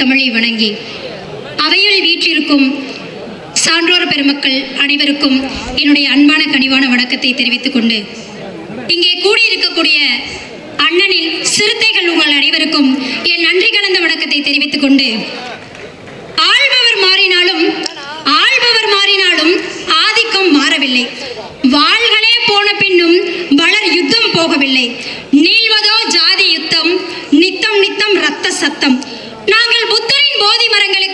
தமிழை வணங்கி அவையில் வீற்றிருக்கும் சான்றோர் பெருமக்கள் அனைவருக்கும் என்னுடைய அன்பான கனிவான வணக்கத்தை தெரிவித்துக் கொண்டு இங்கே கூடியிருக்கக்கூடிய அண்ணனின் சிறுத்தைகள் உங்கள் அனைவருக்கும் என் நன்றி கலந்த வணக்கத்தை தெரிவித்துக் கொண்டு ஆள்பவர் மாறினாலும் ஆள்பவர் மாறினாலும் ஆதிக்கம் மாறவில்லை. வாள்களே போன பின்னும் வளர் யுத்தம் போகவில்லை. நீள்வதோ ஜாதி யுத்தம் நித்தம் நித்தம் ரத்த சத்தம். ஜாதி மரங்களுக்கு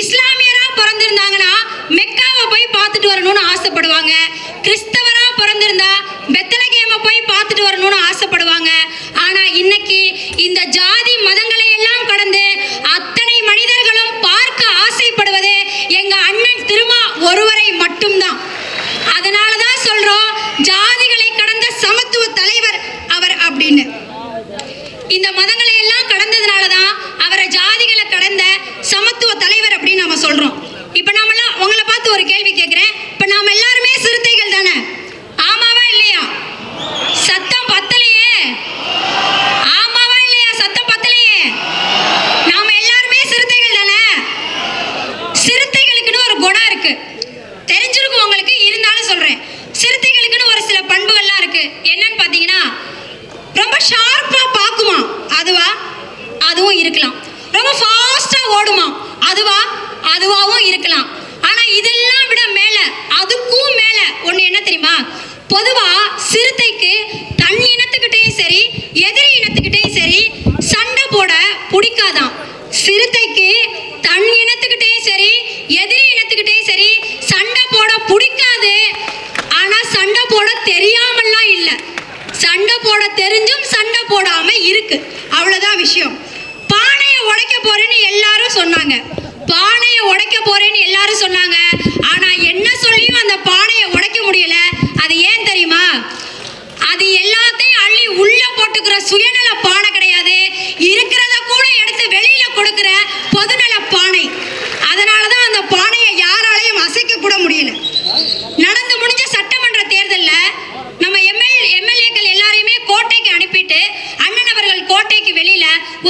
இஸ்லாமியரா பிறந்திருந்தாங்கன்னா மெக்காவை போய் பார்த்துட்டு வரணும்னு ஆசைப்படுவாங்க. கிறிஸ்தவ அதுவும் இருக்கலாம். ரொம்ப ஃபாஸ்ட்டாக ஓடுமா? அதுவா? அதுவாகவும் இருக்கலாம். ஆனால் இதெல்லாம் விட மேலே அதுக்கும் மேலே ஒன்று என்ன தெரியுமா? பொதுவாக சிறுத்தைக்கு தன் இனத்துக்கிட்டேயும் சரி எதிரி இனத்துக்கிட்டையும் சரி சண்டை போட பிடிக்காதான் சிறுத்தைக்கு தன்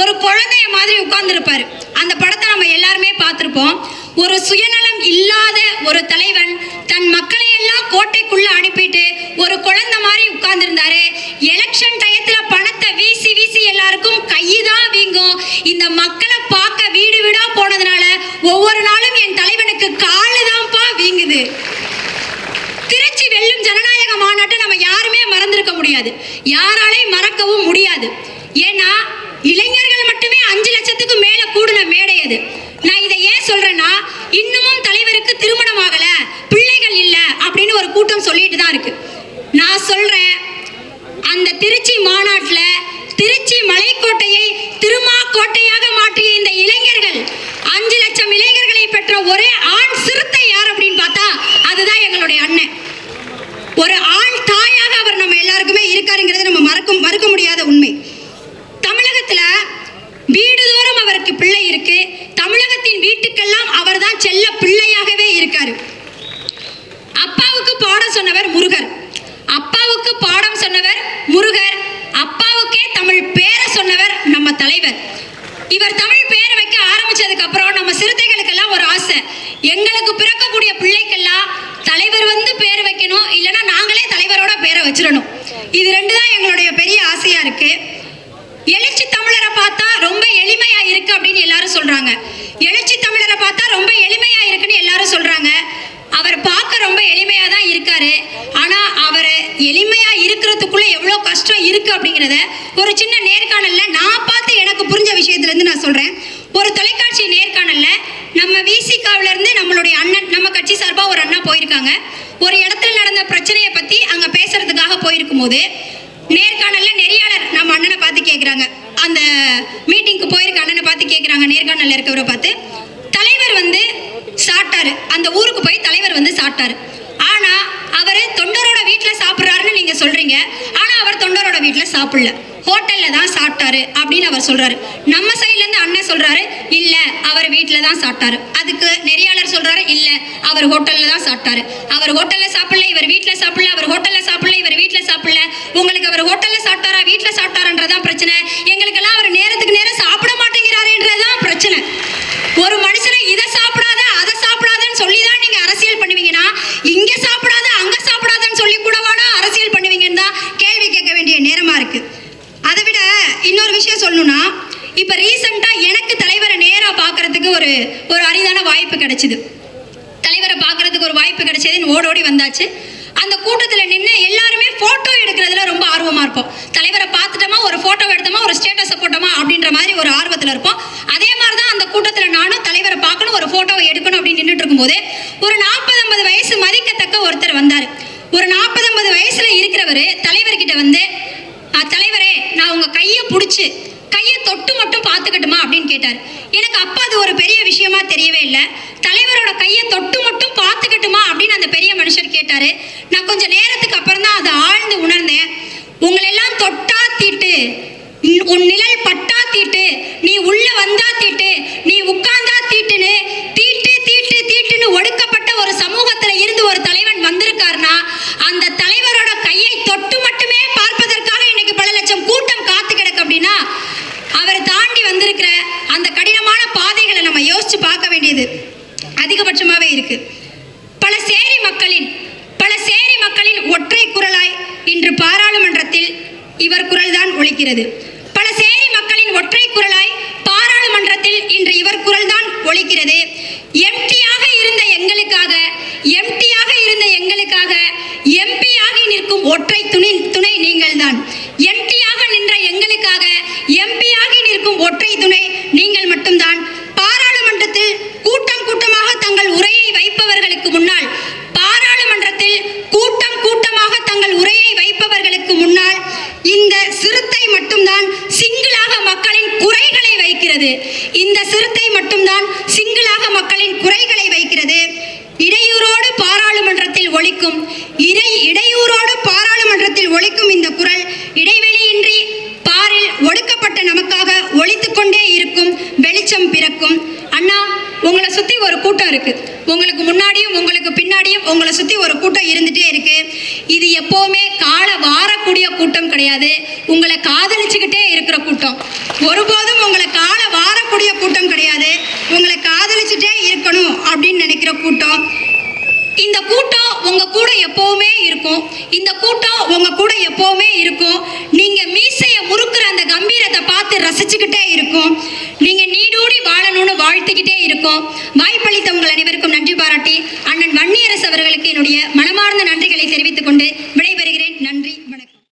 ஒரு குழந்தைய மாதிரி உட்கார்ந்துருப்பாரு. அந்த படத்தை நம்ம எல்லாருமே பார்த்துருப்போம். ஒரு சுயநலம் இல்லாத ஒரு தலைவன் தன் மக்களை எல்லாம் கோட்டைக்குள்ள அனுப்பிட்டு ஒரு குழந்தை மாதிரி உட்கார்ந்துருந்தாரு. எலெக்ஷன் டயத்துல பணத்தை வீசி வீசி எல்லாருக்கும் கையு தான் வீங்கும். இந்த மக்களை பார்க்க வீடு வீடா போனதுனால ஒவ்வொரு நாளும் என் தலைவனுக்கு காலு தான்ப்பா வீங்குது. திருச்சி வெல்லும் ஜனநாயக மாநாட்டை நம்ம யாருமே மறந்திருக்க முடியாது. யாராலையும் மறக்கவும் முடியாது. ஏன்னா மேடை நான் இதை ஏன் சொல்றேன்னா இன்னமும் தலைவருக்கு திருமணம் ஆகல பிள்ளைகள் இல்ல அப்படின்னு ஒரு கூட்டம் சொல்லிட்டு தான் இருக்கு. நான் சொல்றேன் முருகர் அப்பாவுக்கே தமிழ் பேரை சொன்னவர் நம்ம தலைவர். இவர் தமிழ் பேரை வைக்க ஆரம்பிச்சதுக்கு அப்புறம் நம்ம சிறுத்தைகளுக்கெல்லாம் ஒரு ஆசை. எங்களுக்கு பிறக்கக்கூடிய பிள்ளைக்கெல்லாம் தலைவர் வந்து பேர் வைக்கணும் இல்லைன்னா நாங்களே தலைவரோட பேரை வச்சிடணும். இது ரெண்டு தான் எங்களுடைய பெரிய ஆசை இருக்கு எழுச்சி தமிழரை பார்த்தா ரொம்ப எளிமையா இருக்கு அப்படின்னு எல்லாரும் சொல்றாங்க எழுச்சி தமிழரை பார்த்தா ரொம்ப எளிமையா இருக்குன்னு எல்லாரும் சொல்றாங்க அவர் பார்க்க ரொம்ப எளிமையா தான் இருக்காரு ஆனா அவர் எளிமையா இருக்கிறதுக்குள்ள எவ்வளவு கஷ்டம் இருக்கு அப்படிங்கிறத ஒரு சின்ன நேர்காணல்ல நான் பார்த்து எனக்கு புரிஞ்ச விஷயத்துல இருந்து நான் சொல்றேன். ஒரு தொலைக்காட்சி நேர்காணல்ல நம்ம விசிகாவில இருந்து நம்மளுடைய அண்ணன் நம்ம கட்சி சார்பா ஒரு அண்ணா போயிருக்காங்க. ஒரு இடத்துல நடந்த பிரச்சனையை பத்தி அங்க பேசுறதுக்காக போயிருக்கும் போது நேர்காணல்ல நெறியாளர் நம்ம அண்ணனை பார்த்து கேட்குறாங்க அந்த மீட்டிங்க்கு போயிருக்க அண்ணனை பார்த்து கேட்குறாங்க நேர்காணல்ல இருக்கிறவரை பார்த்து. தலைவர் வந்து சாப்பிட்டாரு. அந்த ஊருக்கு போய் தலைவர் வந்து சாப்பிட்டாரு ஆனா அவர் தொண்டரோட வீட்டில் சாப்பிட்றாருன்னு நீங்க சொல்றீங்க ஆனா அவர் தொண்டரோட வீட்டில் சாப்பிடல. ஹோட்டல்ல தான் சாப்பிட்டாரு அப்படின்னு அவர் சொல்றாரு. நம்ம சைட்ல இருந்து அண்ணன் சொல்றாரு இல்ல அவர் வீட்டில் தான் சாப்பிட்டாரு. அதுக்கு நெறியாளர் சொல்றாரு இல்ல அவர் ஹோட்டல்ல தான் சாப்பிட்டாரு. அவர் ஹோட்டல்ல சாப்பிடல இவர் வீட்டில் சாப்பிடல. அவர் ஹோட்டல்ல சாப்பிடல இவர் வீட்டில் சாப்பிடல. உங்களுக்கு அவர் ஹோட்டல்ல சாப்பிட்டாரா வீட்டில் சாப்பிட்டாரான்றதான் பிரச்சனை. எங்களுக்கெல்லாம் அவர் நேரத்துக்கு நேரம் சாப்பிட மாட்டேங்கிறாருன்றதுதான் பிரச்சனை ஒரு மனுஷனை இதை சாப்பிடாத அதை சாப்பிடாதன்னு சொல்லி தான் நீங்க அரசியல் பண்ணுவீங்கன்னா இங்க சாப்பிடாத அங்க சாப்பிடாதன்னு சொல்லி கூடவாடா அரசியல் பண்ணுவீங்கன்னு தான் கேள்வி கேட்க வேண்டிய நேரமா இருக்கு அதை விட இன்னொரு விஷயம் சொல்லணும்னா இப்ப ரீசெண்டா எனக்கு தலைவரை நேரா பார்க்கறதுக்கு ஒரு அரிதான வாய்ப்பு கிடைச்சிது. தலைவரை பார்க்கறதுக்கு ஒரு வாய்ப்பு கிடைச்சதுன்னு ஓடோடி வந்தாச்சு. அந்த கூட்டத்தில் நின்று எல்லாருமே ஃபோட்டோ எடுக்கிறதுல ரொம்ப ஆர்வமாக இருப்போம். தலைவரை பார்த்துட்டோமா ஒரு ஃபோட்டோ எடுத்தோமா ஒரு ஸ்டேட்டஸை போட்டோமா அப்படின்ற மாதிரி ஒரு ஆர்வத்தில் இருப்போம். அதே மாதிரி தான் அந்த கூட்டத்தில் நானும் தலைவரை பார்க்கணும் ஒரு ஃபோட்டோவை எடுக்கணும் அப்படின்னு நின்றுட்டு இருக்கும்போது ஒரு நாற்பது ஐம்பது வயசு மதிக்கத்தக்க ஒருத்தர் வந்தார். ஒரு நாற்பது ஐம்பது வயசில் இருக்கிறவர் தலைவர்கிட்ட வந்து "ஆ, தலைவரே நான் உங்கள் கையை பிடிச்சி கையை தொட்டு மட்டும் பார்த்துக்கட்டுமா? அப்படின்னு கேட்டார். எனக்கு அப்போ அது ஒரு பெரிய விஷயமா தெரியவே இல்லை. தலைவரோட கையை தொட்டு மட்டும் பார்த்துக்கட்டுமா அப்படின்னு அந்த பெரிய மனுஷர் கேட்டாரு. நான் கொஞ்சம் நேரத்துக்கு அப்புறம் தான் அதை ஆழ்ந்து உணர்ந்தேன். உங்களெல்லாம் தொட்டா தீட்டு. உன் நிழல் பட்டா தீட்டு. நீ உள்ள வந்தா தீட்டு. நீ உட்கார்ந்தா தீட்டுன்னு தீட்டு தீட்டு தீட்டுன்னு ஒடுக்கப்பட்ட ஒரு சமூகத்துல இருந்து ஒரு தலைவன் வந்திருக்காருன்னா அந்த தலைவரோட கையை தொட்டு மட்டுமே பார்ப்பதற்காக இன்னைக்கு பல லட்சம் கூட்டம் காத்து கிடக்கு அப்படின்னா அவர் தாண்டி வந்திருக்கிற அந்த கடினமான பாதைகளை நம்ம யோசிச்சு பார்க்க வேண்டியது அதிகபட்சமாவே இருக்கு பல சேரி மக்களின் பல சேரி மக்களின் ஒற்றை குரலாய் இன்று பாராளுமன்றத்தில் இவர் குரல்தான் ஒலிக்கிறது பல சேரி மக்களின் ஒற்றை குரலாய் பாராளுமன்றத்தில் இன்று இவர் குரல்தான் ஒழிக்கிறது எம்டியாக இருந்த எங்களுக்காக எம்டியாக இருந்த எங்களுக்காக எம்பியாகி நிற்கும் ஒற்றை துணை துணை நீங்கள்தான் எம்டியாக நின்ற எங்களுக்காக எம்பியாகி நிற்கும் ஒற்றை துணை நீங்கள் மட்டும்தான் பாராளுமன்றத்தில் கூட்டம் கூட்டமாக தங்கள் உரையை வைப்பவர்களுக்கு முன்னால் பாராளுமன்றத்தில் கூட்டம் கூட்டமாக தங்கள் உரையை வைப்பவர்களுக்கு முன்னால் இந்த சிறுத்தை மட்டும்தான் சிங்கிளாக மக்களின் குறைகளை வைக்கிறது இந்த சிறுத்தை மட்டும்தான் சிங்கிளாக மக்களின் குறைகளை வைக்கிறது. இடையூறோடு பாராளுமன்றத்தில் ஒலிக்கும் இறை இடையூறோடு பாராளுமன்றத்தில் ஒலிக்கும் இந்த குரல் இடைவெளியின்றி பாரில் ஒடுக்கப்பட்ட நமக்காக ஒழித்து கொண்டே இருக்கும் வெளிச்சம் பிறக்கும். அண்ணா உங்களை சுத்தி ஒரு கூட்டம் இருக்கு. உங்களுக்கு முன்னாடியும் உங்களுக்கு பின்னாடியும் உங்களை சுத்தி ஒரு கூட்டம் இருந்துட்டே இருக்கு. இது எப்பவுமே காலை வாரக்கூடிய கூட்டம் கிடையாது. உங்களை காதலிச்சுக்கிட்டே இருக்கிற கூட்டம். ஒருபோதும் உங்களை காலை வரக்கூடிய கூட்டம் கிடையாது. உங்களை காதலிச்சுட்டே இருக்கணும் அப்படின்னு நினைக்கிற கூட்டம். இந்த கூட்டம் உங்க கூட எப்பவுமே இருக்கும். இந்த கூட்டம் உங்க கூட எப்பவுமே இருக்கும். நீங்க மீசைய முறுக்குற அந்த கம்பீரத்தை பார்த்து ரசிச்சுக்கிட்டே இருக்கும். நீங்க நீடூடி வாழணும்னு வாழ்த்துக்கிட்டே இருக்கும். வாய்ப்பளித்த உங்கள் அனைவருக்கும் நன்றி பாராட்டி அண்ணன் வன்னியரசு அவர்களுக்கு என்னுடைய மனமார்ந்த நன்றிகளை தெரிவித்துக் கொண்டு விடைபெறுகிறேன்.